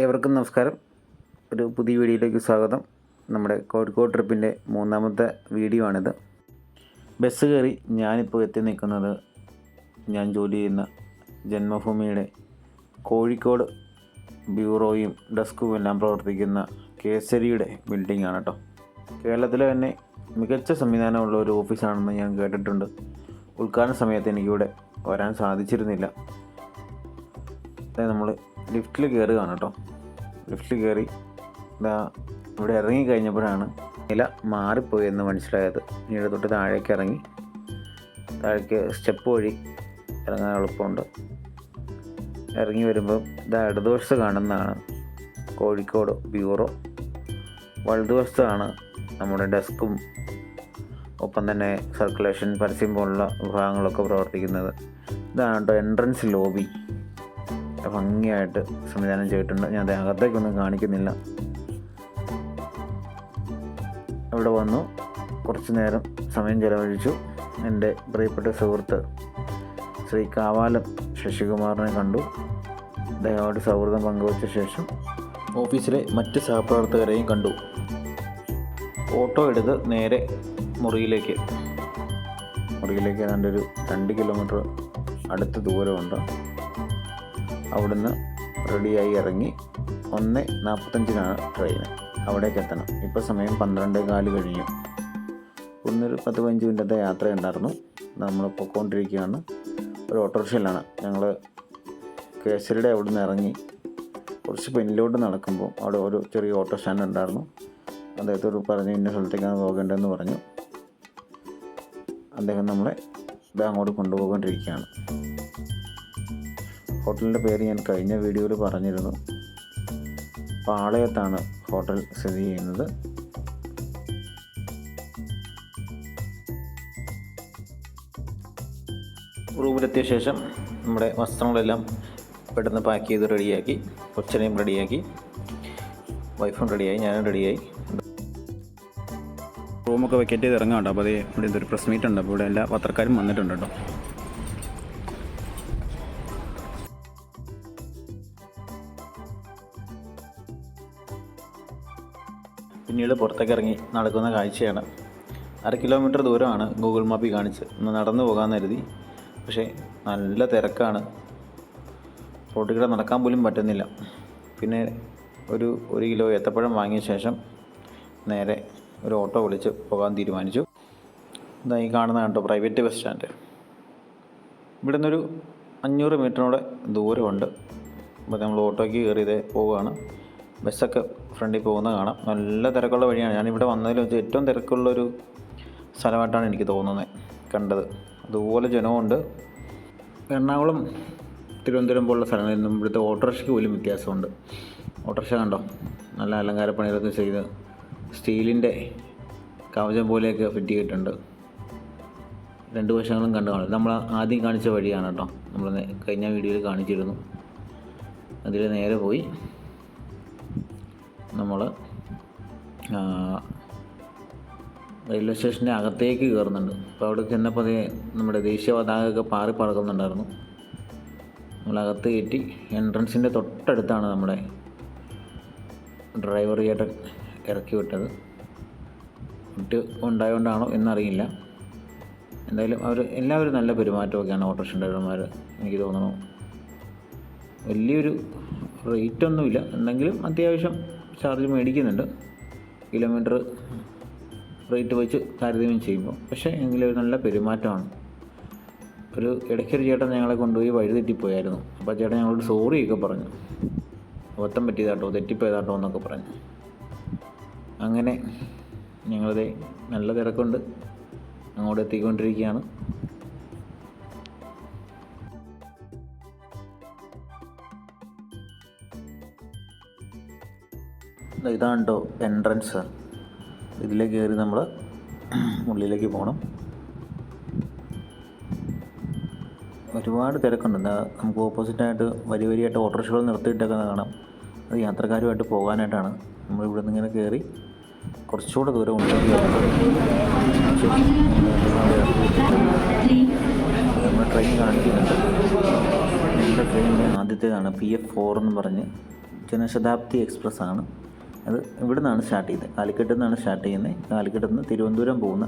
ഏവർക്കും നമസ്കാരം. ഒരു പുതിയ വീഡിയോയിലേക്ക് സ്വാഗതം. നമ്മുടെ കോഴിക്കോട് ട്രിപ്പിന്റെ മൂന്നാമത്തെ വീഡിയോ ആണിത്. ബസ് കയറി ഞാനിപ്പോൾ എത്തി നിൽക്കുന്നത് ഞാൻ ജോലി ചെയ്യുന്ന ജന്മഭൂമിയുടെ കോഴിക്കോട് ബ്യൂറോയും ഡെസ്കും എല്ലാം പ്രവർത്തിക്കുന്ന കേസരിയുടെ ബിൽഡിംഗ് ആണ് കേട്ടോ. കേരളത്തിലെ തന്നെ മികച്ച സംവിധാനമുള്ള ഒരു ഓഫീസാണെന്ന് ഞാൻ കേട്ടിട്ടുണ്ട്. ഉദ്ഘാടന സമയത്ത് എനിക്കിവിടെ വരാൻ സാധിച്ചിരുന്നില്ല. നമ്മൾ ലിഫ്റ്റിൽ കയറുകയാണ് കേട്ടോ. ലിഫ്റ്റിൽ കയറി ഇതാ ഇവിടെ ഇറങ്ങി കഴിഞ്ഞപ്പോഴാണ് നില മാറിപ്പോയി എന്ന് മനസ്സിലായത്. പിന്നീട് തൊട്ട് താഴേക്ക് ഇറങ്ങി. താഴേക്ക് സ്റ്റെപ്പ് വഴി ഇറങ്ങാൻ എളുപ്പമുണ്ട്. ഇറങ്ങി വരുമ്പോൾ ഇതാ ഇടതുവശത്ത് കാണുന്നതാണ്. കോഴിക്കോട് ബ്യൂറോ. വലതുവശത്താണ് നമ്മുടെ ഡെസ്കും ഒപ്പം തന്നെ സർക്കുലേഷൻ പരസ്യം പോലുള്ള വിഭാഗങ്ങളൊക്കെ പ്രവർത്തിക്കുന്നത്. ഇതാണ് കേട്ടോ എൻട്രൻസ് ലോബി ഭംഗിയായിട്ട് സംവിധാനം ചെയ്തിട്ടുണ്ട്. ഞാൻ അത് അകത്തേക്കൊന്നും കാണിക്കുന്നില്ല. അവിടെ വന്നു. കുറച്ച് നേരം സമയം ചെലവഴിച്ചു. എന്റെ പ്രിയപ്പെട്ട സുഹൃത്ത് ശ്രീ കാവാലം ശശികുമാറിനെ കണ്ടു. അദ്ദേഹമായിട്ട് സൗഹൃദം പങ്കുവച്ച ശേഷം ഓഫീസിലെ മറ്റ് സഹപ്രവർത്തകരെയും കണ്ടു. ഓട്ടോ എടുത്ത് നേരെ മുറിയിലേക്ക്. മുറിയിലേക്ക് ഏതാണ്ട് ഒരു രണ്ട് കിലോമീറ്റർ അടുത്ത് ദൂരമുണ്ട്. അവിടുന്ന് റെഡിയായി ഇറങ്ങി ഒന്ന് നാൽപ്പത്തഞ്ചിനാണ് ട്രെയിൻ അവിടേക്ക് എത്തണം. ഇപ്പോൾ സമയം പന്ത്രണ്ട് കാൽ കഴിഞ്ഞു. ഒന്നൊരു പത്ത് പതിനഞ്ച് മിനിറ്റത്തെ യാത്ര ഉണ്ടായിരുന്നു. നമ്മൾ പൊയ്ക്കൊണ്ടിരിക്കുകയാണ്. ഒരു ഓട്ടോറിക്ഷയിലാണ്. ഞങ്ങൾ കേസരിയുടെ അവിടുന്ന് ഇറങ്ങി കുറച്ച് പിന്നിലോട്ട് നടക്കുമ്പോൾ അവിടെ ഒരു ചെറിയ ഓട്ടോ സ്റ്റാൻഡ് ഉണ്ടായിരുന്നു. അദ്ദേഹത്തോട് പറഞ്ഞ് ഇന്ന സ്ഥലത്തേക്കാണ് പോകേണ്ടതെന്ന് പറഞ്ഞു. അദ്ദേഹം നമ്മളെ ഇത് അങ്ങോട്ട് കൊണ്ടുപോകൊണ്ടിരിക്കുകയാണ് ഹോട്ടലിന്റെ പേര് ഞാൻ കഴിഞ്ഞ വീഡിയോയിൽ പറഞ്ഞിരുന്നു. പാളയത്താണ് ഹോട്ടൽ സ്ഥിതി ചെയ്യുന്നത്? റൂമിലെത്തിയ ശേഷം നമ്മുടെ വസ്ത്രങ്ങളെല്ലാം പെട്ടെന്ന് പാക്ക് ചെയ്ത് റെഡിയാക്കി കൊച്ചനെയും റെഡിയാക്കി വൈഫും റെഡിയായി ഞാനും റെഡിയായി റൂമൊക്കെ വെക്കറ്റ് ചെയ്ത് ഇറങ്ങാം കേട്ടോ. അപ്പോൾ അത് ഇവിടെ എന്തൊരു പ്രസ് മീറ്റ് ഉണ്ട്. അപ്പോൾ ഇവിടെ എല്ലാ പത്രക്കാരും വന്നിട്ടുണ്ട് കേട്ടോ. പിന്നീട് പുറത്തേക്ക് ഇറങ്ങി നടക്കുന്ന കാഴ്ചയാണ്. അര കിലോമീറ്റർ ദൂരമാണ് ഗൂഗിൾ മാപ്പിൽ കാണിച്ച് ഒന്ന് നടന്നു പോകാമെന്ന് കരുതി. പക്ഷേ നല്ല തിരക്കാണ്. റോഡിൽ കൂടെ നടക്കാൻ പോലും പറ്റുന്നില്ല. പിന്നെ ഒരു ഒരു കിലോ ഏത്തപ്പഴം വാങ്ങിയ ശേഷം നേരെ ഒരു ഓട്ടോ വിളിച്ച് പോകാൻ തീരുമാനിച്ചു. ഇതാ ഈ കാണുന്ന കണ്ടോ പ്രൈവറ്റ് ബസ് സ്റ്റാൻഡ് ഇവിടെ നിന്നൊരു അഞ്ഞൂറ് മീറ്ററിനോടെ ദൂരമുണ്ട്. അപ്പോൾ നമ്മൾ ഓട്ടോയ്ക്ക് കയറി ഇതേ പോവുകയാണ്. ബസ്സൊക്കെ ഫ്രണ്ടിൽ പോകുന്ന കാണാം. നല്ല തിരക്കുള്ള വഴിയാണ്. ഞാനിവിടെ വന്നതിൽ വെച്ച് ഏറ്റവും തിരക്കുള്ളൊരു സ്ഥലമായിട്ടാണ് എനിക്ക് തോന്നുന്നത് കണ്ടത്. അതുപോലെ ജനമുണ്ട് എറണാകുളം തിരുവനന്തപുരം പോലുള്ള സ്ഥലങ്ങളിൽ നിന്നും ഇവിടുത്തെ ഓട്ടോറിക്ഷയ്ക്ക് പോലും വ്യത്യാസമുണ്ട്. ഓട്ടോറിക്ഷ കണ്ടോ? നല്ല അലങ്കാര പണികളൊക്കെ ചെയ്ത് സ്റ്റീലിന്റെ കവചം പോലെയൊക്കെ ഫിറ്റ് ചെയ്തിട്ടുണ്ട് രണ്ട് വശങ്ങളും കണ്ടു കാണും. നമ്മൾ ആദ്യം കാണിച്ച വഴിയാണ് കേട്ടോ. നമ്മൾ കഴിഞ്ഞ വീഡിയോയിൽ കാണിച്ചിരുന്നു. അതിൽ നേരെ പോയി നമ്മൾ റെയിൽവേ സ്റ്റേഷന്റെ അകത്തേക്ക് കയറുന്നുണ്ട്. അപ്പോൾ അവിടെ ചെന്നപ്പോൾ അതേ നമ്മുടെ ദേശീയ പതാകയൊക്കെ പാറി പറക്കുന്നുണ്ടായിരുന്നു. നമ്മളകത്ത് കയറ്റി എൻട്രൻസിന്റെ തൊട്ടടുത്താണ് നമ്മുടെ ഡ്രൈവർ ചേട്ടൻ ഇറക്കി വിട്ടത്. കുട്ടി ഉണ്ടായതുകൊണ്ടാണോ എന്നറിയില്ല. എന്തായാലും അവർ എല്ലാവരും നല്ല പെരുമാറ്റമൊക്കെയാണ് ഓട്ടോറിക്ഷ ഡ്രൈവർമാർ എനിക്ക് തോന്നുന്നു. വലിയൊരു റേറ്റൊന്നുമില്ല. എന്തെങ്കിലും അത്യാവശ്യം ചാർജ് മേടിക്കുന്നുണ്ട്. കിലോമീറ്റർ റേറ്റ് വെച്ച് താരതമ്യം ചെയ്യുമ്പോൾ. പക്ഷേ എങ്കിലും ഒരു നല്ല പെരുമാറ്റമാണ്. ഒരു ഇടയ്ക്കൊരു ചേട്ടൻ ഞങ്ങളെ കൊണ്ടുപോയി വഴി തെറ്റിപ്പോയായിരുന്നു അപ്പോൾ ചേട്ടൻ ഞങ്ങളോട് സോറിയൊക്കെ പറഞ്ഞു. അബദ്ധം പറ്റിയതാട്ടോ തെറ്റിപ്പോയതാട്ടോ എന്നൊക്കെ പറഞ്ഞു. അങ്ങനെ ഞങ്ങളത് നല്ല തിരക്കുണ്ട്. അങ്ങോട്ട് എത്തിക്കൊണ്ടിരിക്കുകയാണ്. ഇതാണ് കേട്ടോ എൻട്രൻസ് ഇതിലേക്ക് കയറി നമ്മൾ ഉള്ളിലേക്ക് പോകണം ഒരുപാട് തിരക്കുണ്ട്. നമുക്ക് ഓപ്പോസിറ്റായിട്ട് വരി വരിയായിട്ട് ഓട്ടോറിക്ഷകൾ നിർത്തിയിട്ടൊക്കെ കാണാം. അത് യാത്രക്കാരുമായിട്ട് പോകാനായിട്ടാണ്. നമ്മൾ ഇവിടെ നിന്ന് ഇങ്ങനെ കയറി കുറച്ചുകൂടെ ദൂരം ഉണ്ട് നമ്മൾ ട്രെയിൻ കാണിക്കുന്നുണ്ട്. നമ്മുടെ ട്രെയിനിന്റെ ആദ്യത്തേതാണ് പി എഫ് ഫോർ എന്ന് പറഞ്ഞ് ജനശതാബ്ദി എക്സ്പ്രസ് ആണ്. അത് ഇവിടെ നിന്നാണ് സ്റ്റാർട്ട് ചെയ്യുന്നത് കാലിക്കട്ടിൽ നിന്നാണ് സ്റ്റാർട്ട് ചെയ്യുന്നത്. കാലിക്കട്ടിൽ നിന്ന് തിരുവനന്തപുരം പോകുന്ന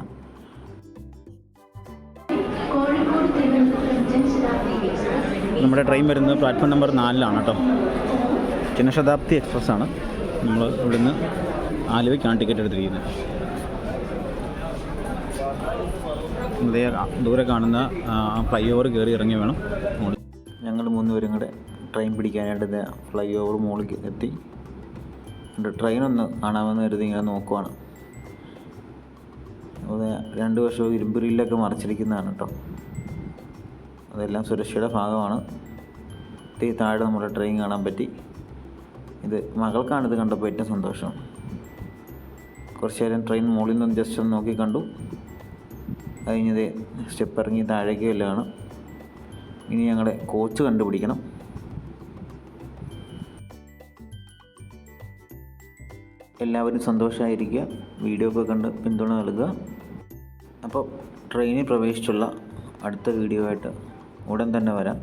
നമ്മുടെ ട്രെയിൻ വരുന്നത് പ്ലാറ്റ്ഫോം നമ്പർ നാലിലാണ് കേട്ടോ. ജനശതാബ്ദി എക്സ്പ്രസ് ആണ്. നമ്മൾ ഇവിടുന്ന് ആലുവയ്ക്കാണ് ടിക്കറ്റ് എടുത്തിരിക്കുന്നത്. ദൂരെ കാണുന്ന ഫ്ലൈ ഓവർ കയറി ഇറങ്ങി വേണം. ഞങ്ങൾ മൂന്നുപേരും കൂടെ ട്രെയിൻ പിടിക്കാനായിട്ട് ഫ്ലൈ ഓവർ മുകളിൽ എത്തി. ട്രെയിൻ ഒന്ന് കാണാമെന്ന് കരുതി ഇങ്ങനെ നോക്കുവാണ്. അതെ രണ്ട് വർഷവും ഇരുമ്പ് ഗ്രില്ലൊക്കെ മറച്ചിരിക്കുന്നതാണ് കേട്ടോ. അതെല്ലാം സുരക്ഷയുടെ ഭാഗമാണ്. ഈ താഴെ നമ്മുടെ ട്രെയിൻ കാണാൻ പറ്റി. ഇത് മകൾക്കാണിത് കണ്ടപ്പോൾ ഏറ്റവും സന്തോഷം. കുറച്ച് നേരം ട്രെയിൻ മുകളിൽ നിന്ന് ജസ്റ്റ് ഒന്ന് നോക്കി കണ്ടു. കഴിഞ്ഞത് സ്റ്റെപ്പ് ഇറങ്ങി താഴേക്ക് വല്ലതാണ് ഇനി ഞങ്ങളുടെ കോച്ച് കണ്ടുപിടിക്കണം. എല്ലാവരും സന്തോഷമായിരിക്കുക വീഡിയോ ഒക്കെ കണ്ട് പിന്തുണ നൽകുക. അപ്പോൾ ട്രെയിനിൽ പ്രവേശിച്ചുള്ള അടുത്ത വീഡിയോ ആയിട്ട് ഉടൻ തന്നെ വരാം.